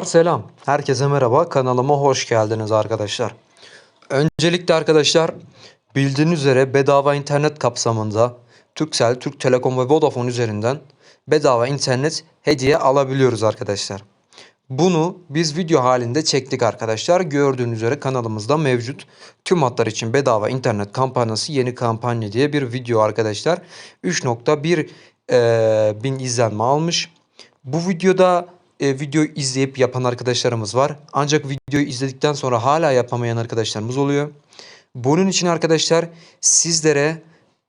Selam. Herkese merhaba. Kanalıma hoş geldiniz arkadaşlar. Öncelikle arkadaşlar bildiğiniz üzere bedava internet kapsamında Turkcell, Türk Telekom ve Vodafone üzerinden bedava internet hediye alabiliyoruz arkadaşlar. Bunu biz video halinde çektik arkadaşlar. Gördüğünüz üzere kanalımızda mevcut. Tüm hatlar için bedava internet kampanyası yeni kampanya diye bir video arkadaşlar. 3.1 eee, bin izlenme almış. Bu videoda e, video izleyip yapan arkadaşlarımız var. Ancak videoyu izledikten sonra hala yapamayan arkadaşlarımız oluyor. Bunun için arkadaşlar sizlere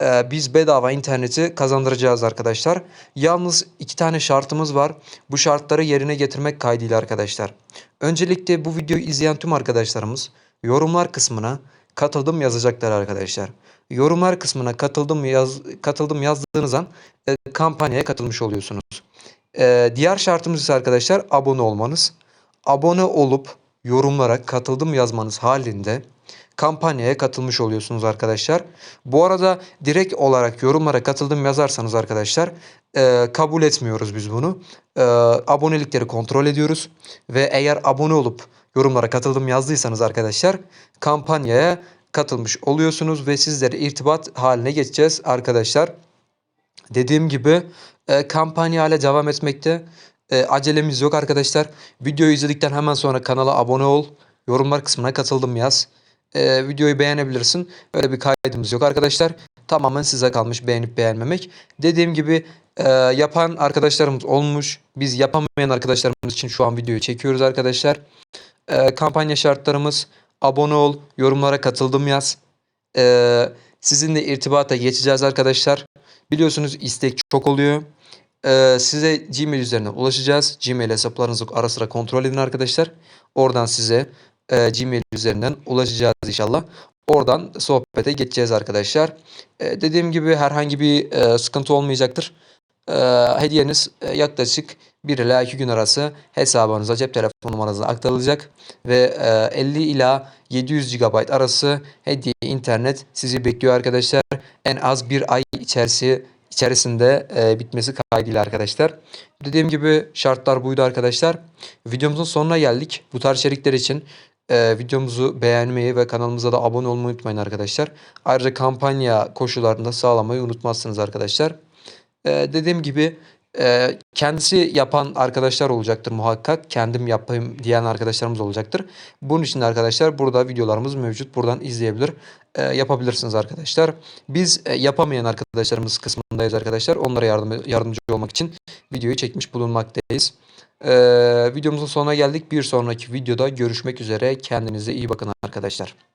e, biz bedava interneti kazandıracağız arkadaşlar. Yalnız iki tane şartımız var. Bu şartları yerine getirmek kaydıyla arkadaşlar. Öncelikle bu videoyu izleyen tüm arkadaşlarımız yorumlar kısmına katıldım yazacaklar arkadaşlar. Yorumlar kısmına katıldım yaz katıldım yazdığınız an e, kampanyaya katılmış oluyorsunuz. Ee, diğer şartımız ise arkadaşlar abone olmanız. Abone olup yorumlara katıldım yazmanız halinde kampanyaya katılmış oluyorsunuz arkadaşlar. Bu arada direkt olarak yorumlara katıldım yazarsanız arkadaşlar e, kabul etmiyoruz biz bunu. E, abonelikleri kontrol ediyoruz ve eğer abone olup yorumlara katıldım yazdıysanız arkadaşlar kampanyaya katılmış oluyorsunuz ve sizlere irtibat haline geçeceğiz arkadaşlar. Dediğim gibi e, kampanya hala devam etmekte. E, acelemiz yok arkadaşlar. Videoyu izledikten hemen sonra kanala abone ol. Yorumlar kısmına katıldım yaz. E, videoyu beğenebilirsin. Öyle bir kaydımız yok arkadaşlar. Tamamen size kalmış beğenip beğenmemek. Dediğim gibi e, yapan arkadaşlarımız olmuş. Biz yapamayan arkadaşlarımız için şu an videoyu çekiyoruz arkadaşlar. E, kampanya şartlarımız abone ol, yorumlara katıldım yaz. E, sizinle irtibata geçeceğiz arkadaşlar. Biliyorsunuz istek çok oluyor. Ee, size Gmail üzerinden ulaşacağız. Gmail hesaplarınızı ara sıra kontrol edin arkadaşlar. Oradan size e, Gmail üzerinden ulaşacağız inşallah. Oradan sohbete geçeceğiz arkadaşlar. E, dediğim gibi herhangi bir e, sıkıntı olmayacaktır. E, hediyeniz e, yaklaşık 1 ila 2 gün arası hesabınıza cep telefon numaranıza aktarılacak ve e, 50 ila 700 GB arası hediye internet sizi bekliyor arkadaşlar. En az bir ay içerisi içerisinde e, bitmesi kaydıyla arkadaşlar. Dediğim gibi şartlar buydu arkadaşlar. Videomuzun sonuna geldik. Bu tarz içerikler için e, videomuzu beğenmeyi ve kanalımıza da abone olmayı unutmayın arkadaşlar. Ayrıca kampanya koşullarını da sağlamayı unutmazsınız arkadaşlar. E, dediğim gibi e, kendisi yapan arkadaşlar olacaktır muhakkak. Kendim yapayım diyen arkadaşlarımız olacaktır. Bunun için arkadaşlar burada videolarımız mevcut. Buradan izleyebilir, e, yapabilirsiniz arkadaşlar. Biz e, yapamayan arkadaşlarımız kısmındayız arkadaşlar. Onlara yardım, yardımcı olmak için videoyu çekmiş bulunmaktayız. E, videomuzun sonuna geldik. Bir sonraki videoda görüşmek üzere. Kendinize iyi bakın arkadaşlar.